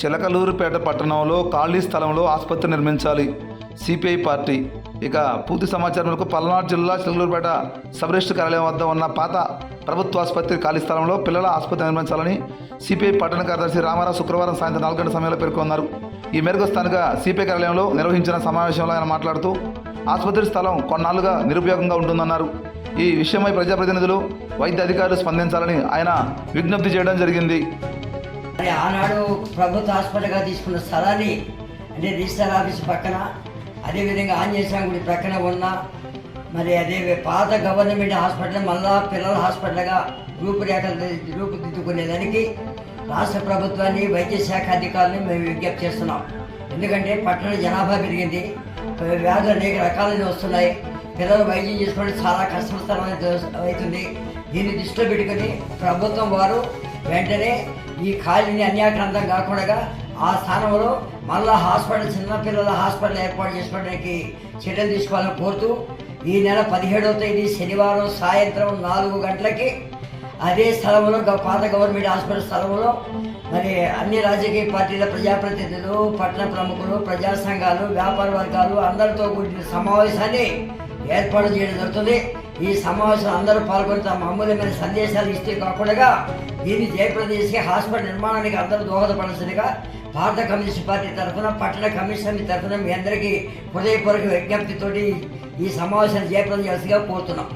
చిలకలూరుపేట పట్టణంలో ఖాళీ స్థలంలో ఆసుపత్రి నిర్మించాలి. CPI party. ఇక పూర్తి సమాచారంలో పల్నాడు జిల్లా చిలకలూరుపేట సబ్ రిజిస్టర్ కార్యాలయం వద్ద ఉన్న పాత ప్రభుత్వ ఆసుపత్రి ఖాళీ స్థలంలో పిల్లల ఆసుపత్రి నిర్మించాలని సిపిఐ పట్టణ కార్యదర్శి రామారావు శుక్రవారం సాయంత్రం నాలుగు గంటల సమయంలో పేర్కొన్నారు. ఈ మేరకు స్థానిక సిపిఐ కార్యాలయంలో నిర్వహించిన సమావేశంలో ఆయన మాట్లాడుతూ ఆసుపత్రి స్థలం కొన్నాళ్ళుగా నిరుపయోగంగా ఉంటుందన్నారు. ఈ విషయమై ప్రజాప్రతినిధులు వైద్య అధికారులు స్పందించాలని ఆయన విజ్ఞప్తి చేయడం జరిగింది. మరి ఆనాడు ప్రభుత్వ హాస్పిటల్గా తీసుకున్న స్థలాన్ని అంటే రిజిస్టర్ ఆఫీస్ పక్కన అదేవిధంగా ఆంజనేయ స్వామి గుడి ప్రక్కన ఉన్న మరి అదే పాత గవర్నమెంట్ హాస్పిటల్ మళ్ళా పిల్లల హాస్పిటల్గా రూపురేఖలు రూపుదిద్దుకునేదానికి రాష్ట్ర ప్రభుత్వాన్ని వైద్య శాఖ అధికారులను మేము విజ్ఞప్తి చేస్తున్నాం. ఎందుకంటే పట్టణ జనాభా పెరిగింది. వ్యాధులు అనేక రకాలైన వస్తున్నాయి. పిల్లలు వైద్యం చేసుకోవడం చాలా కష్టతరం అవుతుంది. దీన్ని దృష్టిలో పెట్టుకొని ప్రభుత్వం వారు వెంటనే ఈ ఖాళీని అన్యాక్రాంతం కాకుండా ఆ స్థానంలో మళ్ళా హాస్పిటల్ చిన్నపిల్లల హాస్పిటల్ ఏర్పాటు చేసుకోవడానికి చర్యలు తీసుకోవాలని కోరుతూ ఈ నెల పదిహేడవ తేదీ శనివారం సాయంత్రం నాలుగు గంటలకి అదే స్థలంలో పాత గవర్నమెంట్ హాస్పిటల్ స్థలంలో మరి అన్ని రాజకీయ పార్టీల ప్రజాప్రతినిధులు పట్టణ ప్రముఖులు ప్రజా సంఘాలు వ్యాపార వర్గాలు అందరితో కూడిన సమావేశాన్ని ఏర్పాటు చేయడం జరుగుతుంది. ఈ సమావేశం అందరూ పాల్గొని తమ అమూల్యమైన సందేశాలు ఇస్తే కాకుండా దీన్ని జయప్రదేశ్కి హాస్పిటల్ నిర్మాణానికి అందరూ దోహదపడాల్సిందిగా భారత కమ్యూనిస్ట్ పార్టీ తరఫున పట్టణ కమిషన్ తరఫున మీ అందరికీ హృదయపూర్వక విజ్ఞప్తితోటి ఈ సమావేశాన్ని జయప్రదం చేయాల్సిందిగా కోరుతున్నాం.